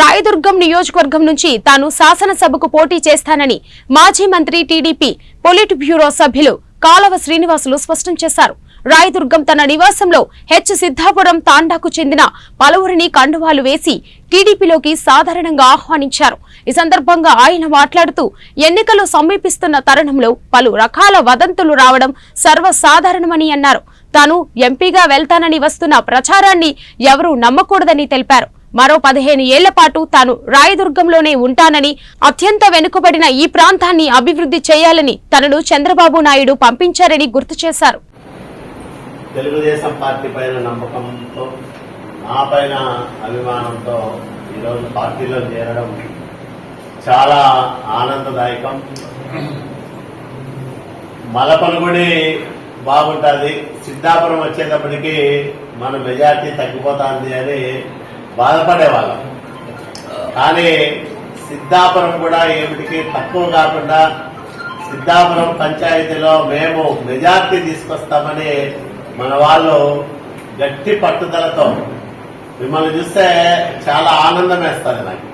రాయదుర్గం నియోజకవర్గం నుంచి తాను శాసనసభకు పోటీ చేస్తానని మాజీ మంత్రి టీడీపీ పొలిట్ బ్యూరో సభ్యులు కాలవ శ్రీనివాసులు స్పష్టం చేశారు. రాయదుర్గం తన నివాసంలో హెచ్ సిద్ధాపురం తాండాకు చెందిన పలువురిని కండువాలు వేసి టీడీపీలోకి సాధారణంగా ఆహ్వానించారు. ఈ సందర్భంగా ఆయన మాట్లాడుతూ ఎన్నికలు సమీపిస్తున్న తరుణంలో పలు రకాల వదంతులు రావడం సర్వసాధారణమని అన్నారు. తాను ఎంపీగా వెళ్తానని వస్తున్న ప్రచారాన్ని ఎవరూ నమ్మకూడదని తెలిపారు. మరో పదిహేను ఏళ్ళ పాటు తాను రాయదుర్గంలోనే ఉంటానని అత్యంత వెనుకబడిన ఈ ప్రాంతాన్ని అభివృద్ధి చేయాలని తనను చంద్రబాబు నాయుడు పంపించారని గుర్తు చేశారు. తెలుగుదేశం పార్టీ పైన నమ్మకంతో నా పైన అభిమానంతో ఈరోజు పార్టీలో చేరడం చాలా ఆనందదాయకం. మలపలుగుడి బాగుంటుంది సిద్ధాపురం వచ్చేటప్పటికి మన మెజార్టీ తగ్గిపోతుంది అని బాధపడేవాళ్ళం. కానీ సిద్ధాపురం కూడా ఏమిటికి తక్కువ కాకుండా సిద్ధాపురం పంచాయతీలో మేము మెజార్టీ తీసుకొస్తామని మన వాళ్ళు గట్టి పట్టుదలతో మిమ్మల్ని చూస్తే చాలా ఆనందం వేస్తుంది నాకు.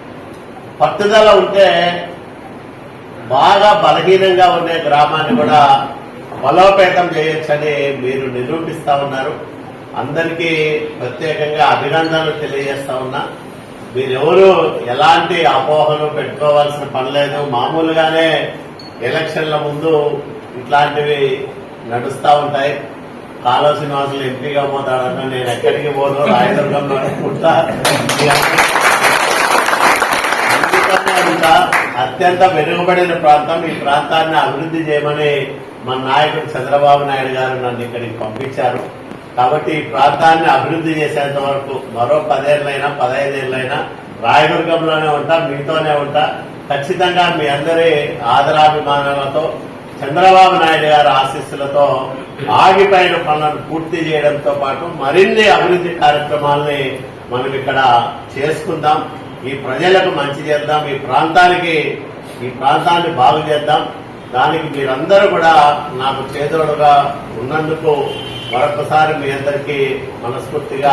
పట్టుదల ఉంటే బాగా బలహీనంగా ఉండే గ్రామాన్ని కూడా బలోపేతం చేయొచ్చని మీరు నిరూపిస్తా ఉన్నారు. అందరికీ ప్రత్యేకంగా అభినందనలు తెలియజేస్తా ఉన్నా. మీరెవరు ఎలాంటి అపోహలు పెట్టుకోవాల్సిన పనిలేదు మామూలుగానే ఎలక్షన్ల ముందు ఇట్లాంటివి నడుస్తూ ఉంటాయి. కాలో శ్రీనివాసులు ఎంపీగా పోతాడన్న నేను ఎక్కడికి పోను రాయదుర్గంలో ఉంటా అత్యంత వెనుకబడిన ప్రాంతం. ఈ ప్రాంతాన్ని అభివృద్ధి చేయమని మన నాయకుడు చంద్రబాబు నాయుడు గారు నన్ను ఇక్కడికి పంపించారు. కాబట్టి ఈ ప్రాంతాన్ని అభివృద్ధి చేసేంత వరకు మరో పదేళ్ళైనా పదహైదేళ్ళైనా రాయదుర్గంలోనే ఉంటా మీతోనే ఉంటా. ఖచ్చితంగా మీ అందరి ఆదరాభిమానాలతో చంద్రబాబు నాయుడు గారి ఆశీస్సులతో ఆగిపోయిన పనులను పూర్తి చేయడంతో పాటు మరిన్ని అభివృద్ధి కార్యక్రమాల్ని మనం ఇక్కడ చేసుకుందాం. ఈ ప్రజలకు మంచి చేద్దాం. ఈ ప్రాంతానికి ఈ ప్రాంతాన్ని బాగు చేద్దాం. దానికి మీరందరూ కూడా నాకు చేదోడుగా ఉన్నందుకు మరొకసారి మీ అందరికీ మనస్ఫూర్తిగా